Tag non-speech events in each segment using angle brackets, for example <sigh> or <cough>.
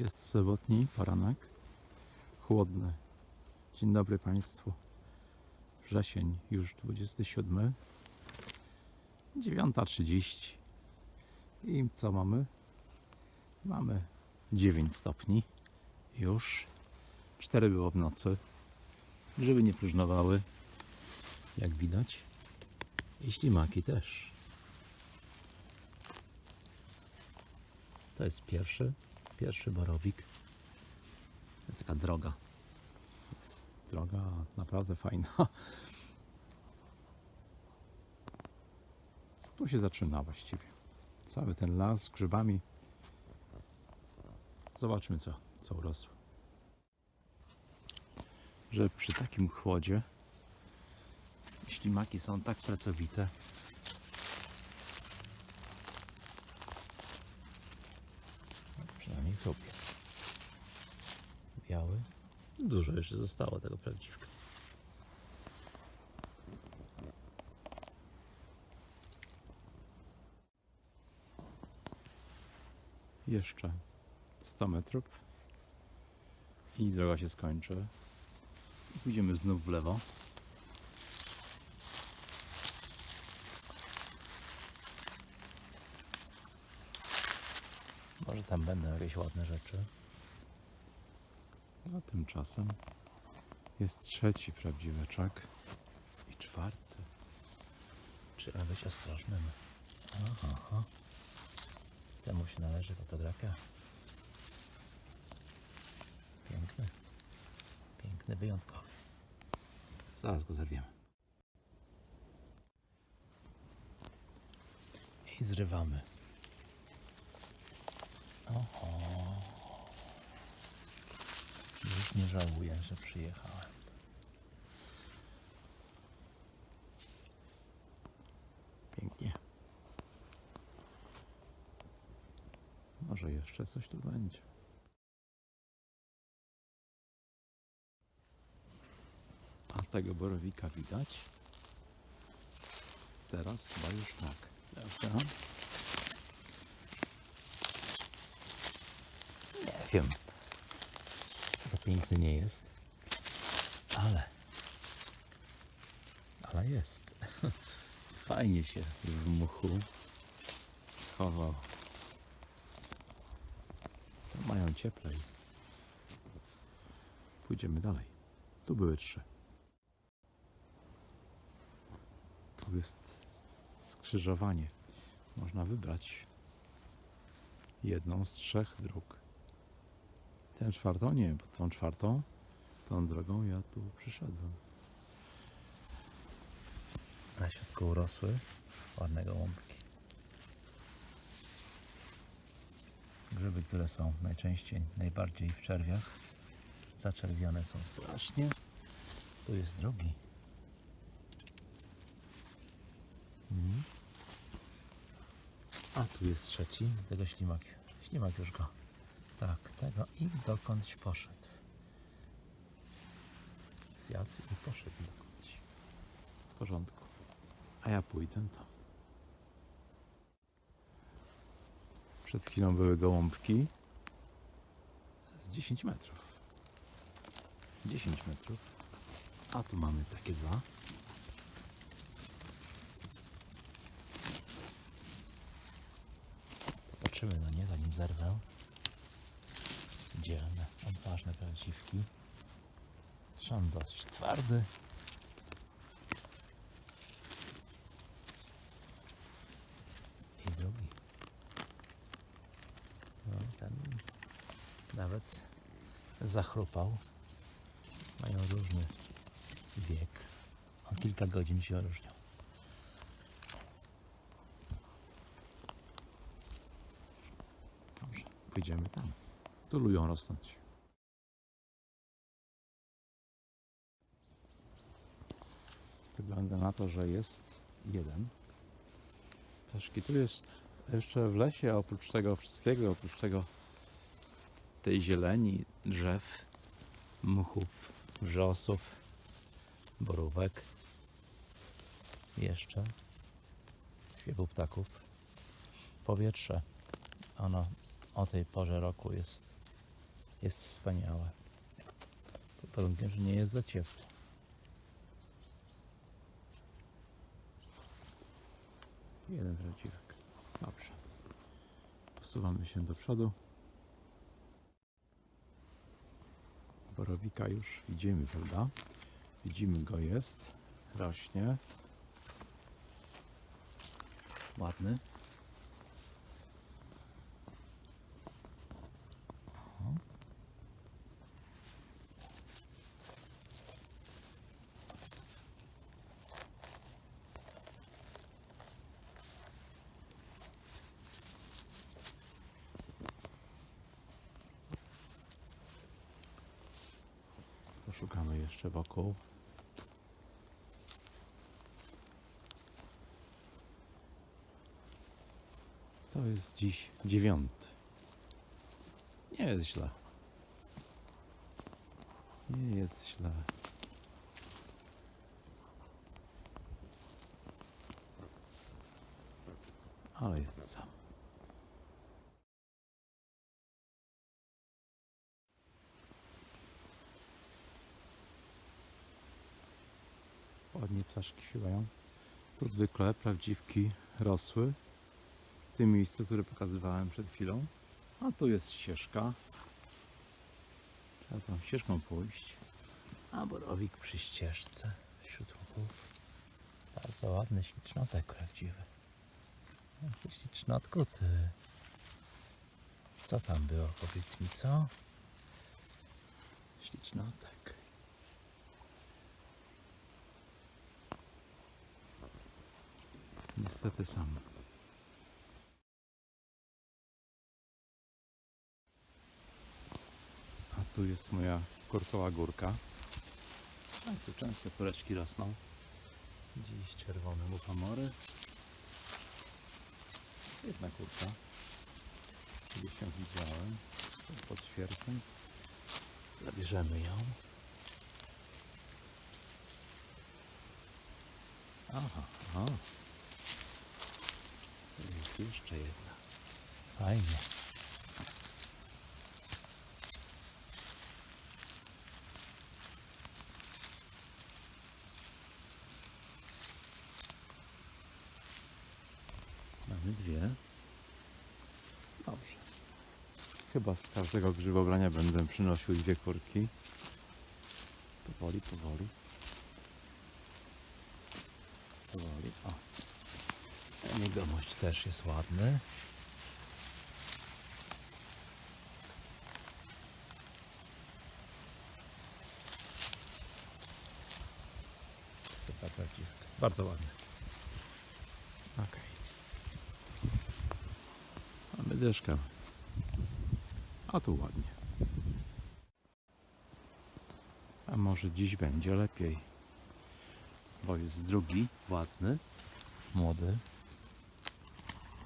Jest sobotni poranek. Chłodny. Dzień dobry Państwu. Wrzesień już 27. 9.30. I co mamy? Mamy 9 stopni. Już. 4 było w nocy. Grzyby nie próżnowały. Jak widać. I ślimaki też. To jest pierwszy, pierwszy borowik. Jest taka droga. Jest droga naprawdę fajna. Tu się zaczyna właściwie. Cały ten las z grzybami. Zobaczmy co, co urosło. Że przy takim chłodzie ślimaki są tak pracowite. No, Przynajmniej chrupie. Biały. Dużo jeszcze zostało tego prawdziwka. Jeszcze 100 metrów i droga się skończy. Pójdziemy znów w lewo. Może tam będą jakieś ładne rzeczy. A tymczasem jest trzeci prawdziweczak i czwarty. Trzeba być ostrożnym. Aha, aha. Temu się należy fotografia. Piękny. Piękny, wyjątkowy. Zaraz go zerwiemy. I zrywamy. Oho. Już nie żałuję, że przyjechałem. Pięknie. Może jeszcze coś tu będzie. A tego borowika widać? Teraz chyba już tak. Dobra. Nie wiem. Za piękny nie jest. Ale. Ale jest. <laughs> Fajnie się w muchu chował. Mają cieplej. Pójdziemy dalej. Tu były trzy. Tu jest skrzyżowanie. Można wybrać jedną z trzech dróg. Tę czwartą nie, bo tą czwartą, tą drogą ja tu przyszedłem. Na środku urosły ładne gołąbki. Grzyby, które są najczęściej, najbardziej w czerwiach, zaczerwione są strasznie. Tu jest drugi. Mhm. A tu jest trzeci, tego ślimak. Ślimak już go. Tak, tego i dokądś poszedł. Zjadł i poszedł dokądś. W porządku. A ja pójdę tam. Przed chwilą były gołąbki z 10 metrów. 10 metrów. A tu mamy takie dwa. Popatrzymy na nie, zanim zerwę. Dzielne, odważne prawdziwki. Trzon dość twardy. I drugi. No, ten nawet zachrupał. Mają różny wiek. O kilka godzin się różnią. Dobrze, pójdziemy tam. Tu lubią rosnąć. Wygląda na to, że jest jeden. Ptaszki tu jest jeszcze w lesie, oprócz tego wszystkiego, oprócz tego tej zieleni, drzew, mchów, wrzosów, borówek. Jeszcze śpiewu ptaków. Powietrze, ono o tej porze roku jest jest wspaniałe. Pod warunkiem, że nie jest za ciepło. Jeden prawdziwek. Dobrze. Posuwamy się do przodu. Borowika już widzimy, prawda? Widzimy go jest. Rośnie. Ładny. Poszukamy jeszcze wokół. To jest dziś dziewiąty. Nie jest źle. Nie jest źle. Ale jest sam. Ładnie ptaszki śpiewają. To zwykle prawdziwki rosły w tym miejscu, które pokazywałem przed chwilą. A tu jest ścieżka. Trzeba tą ścieżką pójść. A borowik przy ścieżce wśród łupów. Bardzo ładny ślicznotek prawdziwy. Jaki ślicznotku ty. Co tam było? Powiedz mi co? Ślicznotek. Niestety sam. A tu jest moja korkoła górka. A tu często koreczki rosną. Dziś czerwone muchamory. Jedna kurka. Gdzieś ją widziałem. Pod świerkiem. Zabierzemy ją. Aha, aha. Tu Jest jeszcze jedna. Fajnie. Mamy dwie. Dobrze. Chyba z każdego grzybobrania będę przynosił dwie kurki. Powoli, powoli. Powoli. O. Ten Jegomość też jest ładny. Super prawdziwka. Bardzo ładny. Okej. Mamy dyszkę. A tu ładnie. A może dziś będzie lepiej. Bo jest drugi, ładny, młody.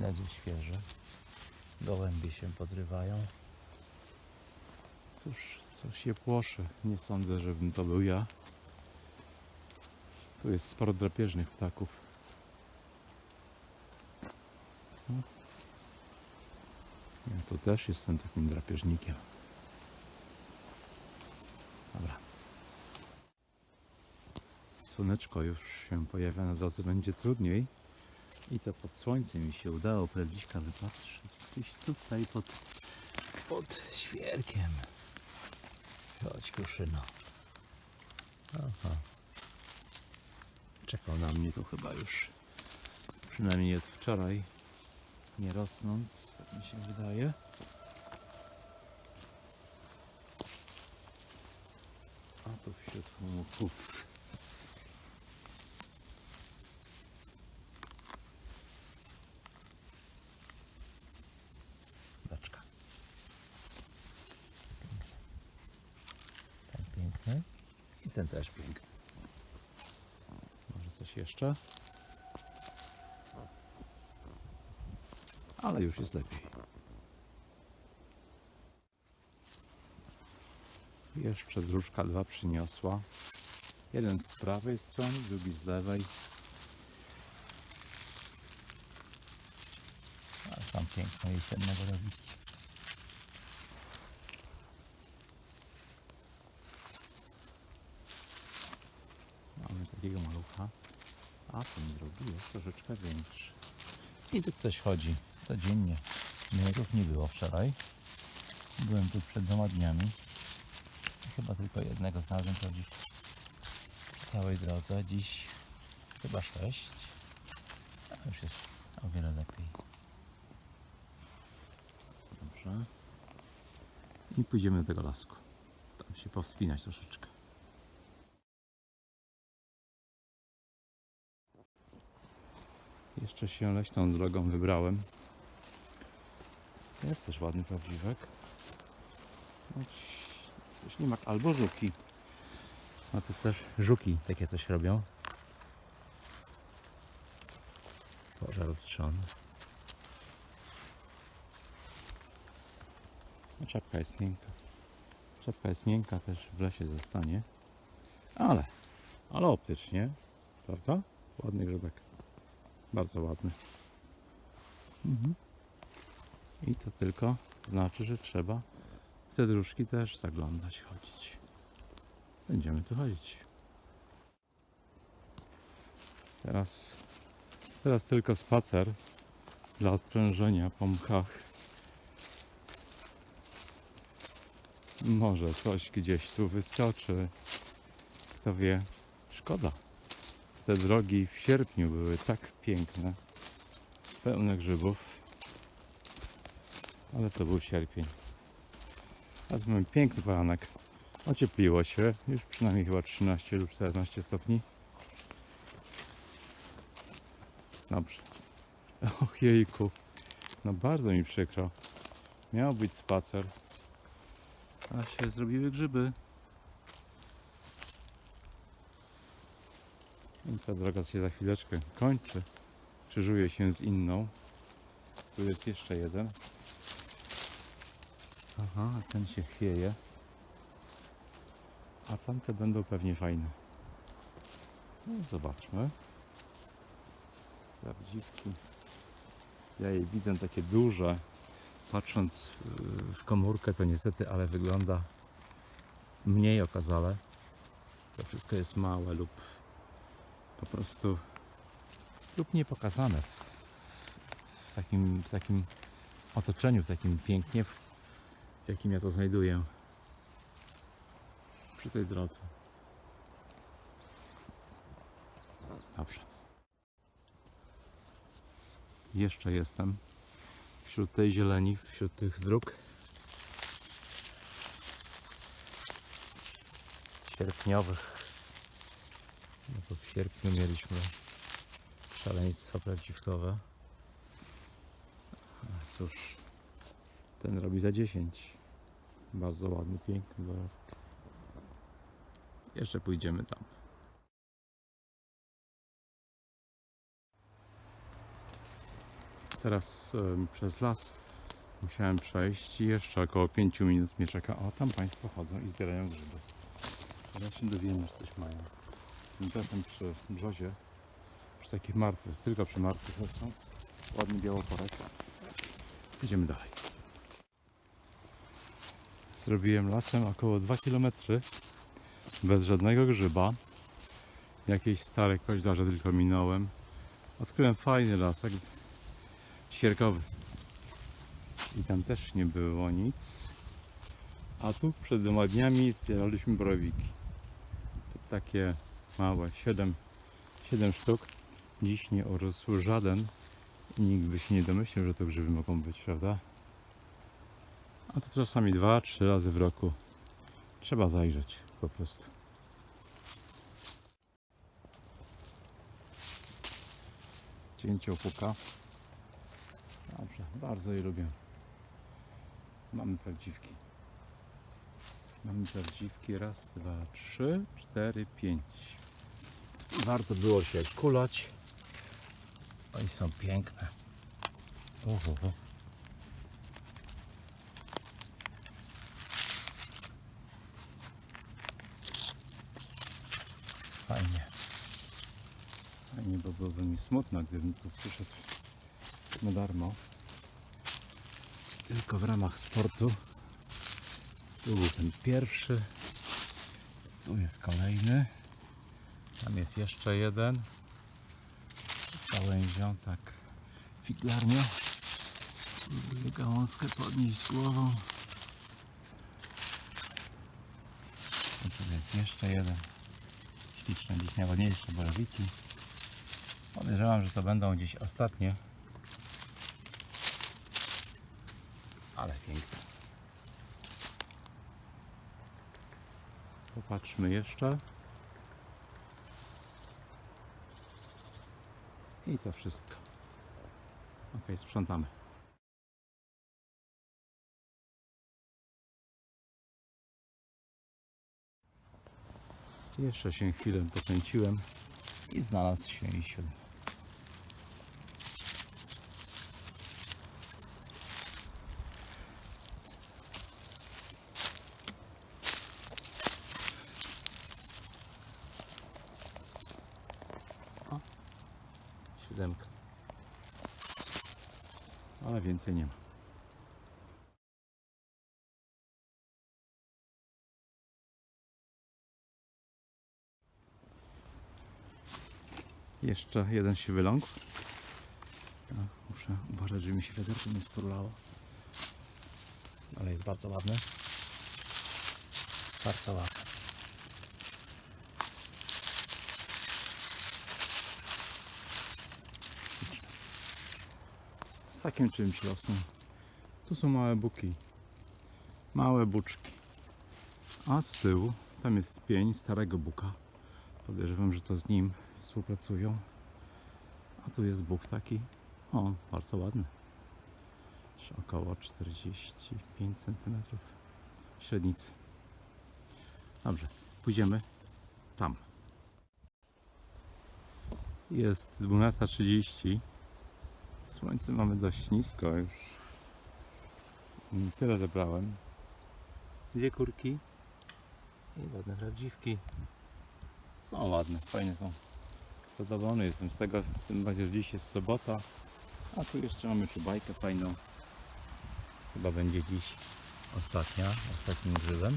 Będzie świeży. Gołębie się podrywają. Cóż, coś się płoszę. Nie sądzę, żebym to był ja. Tu jest sporo drapieżnych ptaków. Ja tu też jestem takim drapieżnikiem. Dobra. Słoneczko już się pojawia na drodze, będzie trudniej. I to pod słońcem mi się udało prawdziwka wypatrzyć. Gdzieś tutaj pod, pod świerkiem. Chodź kuszyno. Aha. Czekał na mnie tu chyba już. Przynajmniej od wczoraj. Nie rosnąc, tak mi się wydaje. A tu wśród chmurów. Beczka. Ten piękny. I ten też piękny. Może coś jeszcze? Ale już jest lepiej. Jeszcze dróżka dwa przyniosła. Jeden z prawej strony, drugi z lewej. A tam piękne jesienne borowiki. Aha. A ten drugi jest troszeczkę większy. I tu ktoś chodzi codziennie. Już nie było wczoraj. Byłem tu przed dwoma dniami. Chyba tylko jednego znalazłem prawdziw w całej drodze. Dziś chyba sześć. A już jest o wiele lepiej. Dobrze. I pójdziemy do tego lasku. Tam się powspinać troszeczkę. Jeszcze się leśną drogą wybrałem. Jest też ładny prawdziwek. Choć ślimak albo żuki. A tu też żuki takie coś robią. Pożar trzon. No, Czapka jest miękka. Czapka jest miękka, też w lesie zostanie. Ale, ale optycznie, prawda? Ładny grzybek. Bardzo ładny. Mhm. I to tylko znaczy, że trzeba w te dróżki też zaglądać, chodzić. Będziemy tu chodzić. Teraz, teraz tylko spacer dla odprężenia po mchach. Może coś gdzieś tu wyskoczy. Kto wie, szkoda. Te drogi w sierpniu były tak piękne, pełne grzybów. Ale to był sierpień. Teraz mamy piękny poranek. Ociepliło się, już przynajmniej chyba 13 lub 14 stopni. Dobrze. <laughs> Och jejku, no bardzo mi przykro. Miał być spacer, a się zrobiły grzyby. I ta droga się za chwileczkę kończy. Krzyżuje się z inną. Tu jest jeszcze jeden. Aha, ten się chwieje. A tamte będą pewnie fajne. No, zobaczmy. Prawdziwki. Ja je widzę takie duże. Patrząc yy, w komórkę to niestety, ale wygląda mniej okazale. To wszystko jest małe lub po prostu lub niepokazane w takim, w takim otoczeniu, w takim pięknie, w jakim ja to znajduję przy tej drodze. Dobrze. Jeszcze jestem wśród tej zieleni, wśród tych dróg. Sierpniowych. No to w sierpniu mieliśmy szaleństwa prawdziwkowe. A cóż, ten robi za 10. Bardzo ładny, piękny dorobek. Jeszcze pójdziemy tam. Teraz em, przez las musiałem przejść i jeszcze około 5 minut mnie czeka. O, tam Państwo chodzą i zbierają grzyby. Ja się dowiemy, że coś mają. Tymczasem przy brzozie, przy takich martwych, tylko przy martwych są ładny białoporek. Idziemy dalej. Zrobiłem lasem około 2 km bez żadnego grzyba. Jakieś stare koźlarze tylko minąłem. Odkryłem fajny lasek świerkowy. I tam też nie było nic. A tu przed dwoma dniami zbieraliśmy borowiki. To takie małe, 7, 7 sztuk. Dziś nie urósł żaden. I nikt by się nie domyślił, że to grzyby mogą być, prawda? A to czasami dwa, trzy razy w roku trzeba zajrzeć po prostu. Cięcie puka. Dobrze, bardzo je lubię. Mamy prawdziwki. Mamy prawdziwki. Raz, dwa, trzy, cztery, pięć. Warto było się kulać. Oni są piękne. Oho. Fajnie. Fajnie, bo byłoby mi smutno, gdybym tu przyszedł na darmo. Tylko w ramach sportu. Tu był ten pierwszy. Tu jest kolejny. Tam jest jeszcze jeden. Gałęzią, tak figlarnie. Gałązkę podnieść głową. Tu jest jeszcze jeden. Śliczne, dziś najładniejsze borowiki. Podejrzewam, że to będą gdzieś ostatnie. Ale piękne. Popatrzmy jeszcze. I to wszystko. Ok, sprzątamy. Jeszcze się chwilę pokręciłem i znalazł się i siódmy. O, siódemka. Ale więcej nie ma. Jeszcze jeden się wyląkł. Muszę uważać, żeby mi się wiaderko nie sturlało. Ale jest bardzo ładny. Bardzo ładny. Takim czymś rosną. Tu są małe buki. Małe buczki. A z tyłu tam jest pień starego buka. Podejrzewam, że to z nim współpracują. A tu jest buk taki. O, bardzo ładny. Około 45 cm średnicy. Dobrze, pójdziemy tam. Jest 12.30. Słońce mamy dość nisko już. Tyle zebrałem. Dwie kurki i ładne prawdziwki. Są ładne, fajne są. Zadowolony jestem z tego, tym bardziej, że dziś jest sobota. A tu jeszcze mamy czubajkę fajną. Chyba będzie dziś ostatnia, ostatnim grzybem.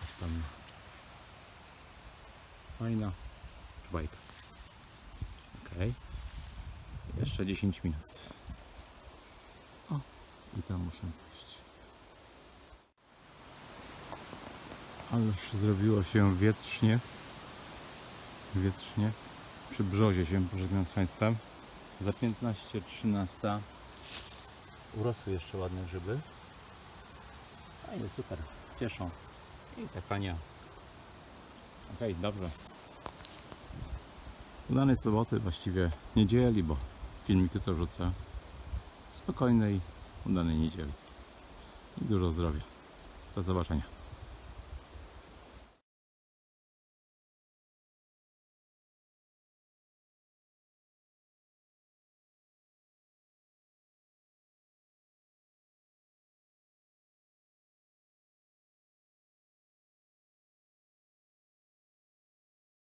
Jest Tam fajna czubajka. Okej. Jeszcze 10 minut. O, i tam muszę pójść. Ależ zrobiło się wietrznie. Wietrznie. Przy brzozie się pożegnam z Państwem. Za 15.13 urosły jeszcze ładne grzyby. Fajnie, super. Cieszą. I ta kania. Okej, dobrze. Udanej soboty, właściwie niedzieli, bo filmiki to rzucę. Spokojnej, udanej niedzieli. I dużo zdrowia. Do zobaczenia.